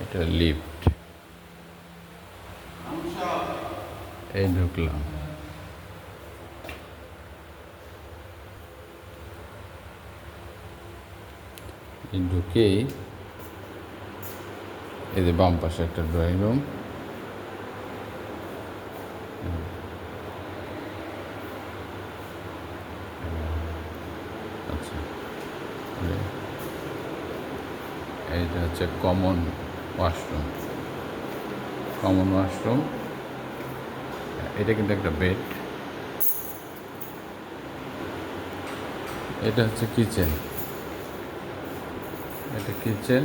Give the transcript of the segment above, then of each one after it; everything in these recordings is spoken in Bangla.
এটা লিফট। এই ঢুকলাম। ঢুকেই এই যে বাম পাশে একটা ড্রয়িং রুম আচ্ছা। এই- এইটা হচ্ছে কমন ওয়াশরুম কমন ওয়াশরুম এটা কিন্তু একটা বেড এটা হচ্ছে কিচেন এটা কিচেন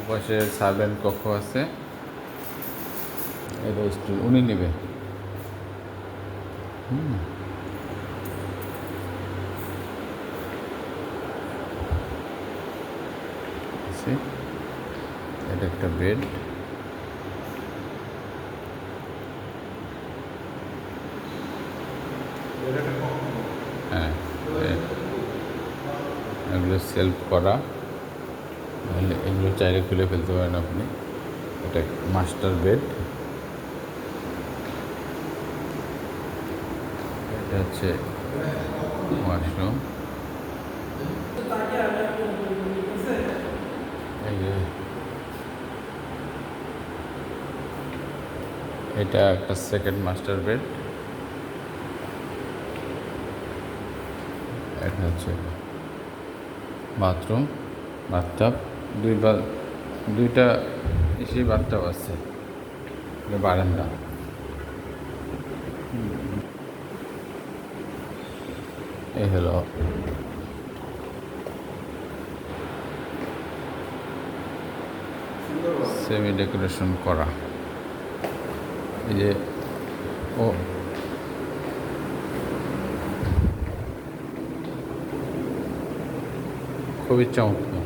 ওপাশে সার্ভেন্ট কক্ষ আছে। এটা স্টুল উনি নেবে। হুম। আছে। এটা একটা বেড হ্যাঁ এগুলো সেলফ করা। এগুলো চাইলে খুলে ফেলতে পারেন আপনি। এটা মাস্টার বেড এটা হচ্ছে ওয়াশরুম এই যে এটা একটা সেকেন্ড মাস্টার বেড এটা হচ্ছে বাথরুম বাথটাব দুই বা দুইটা এসে বাথটাব আছে বারান্দা। এই হলো। সেমি ডেকোরেশন করা। এই যে ও খুবই চমৎকার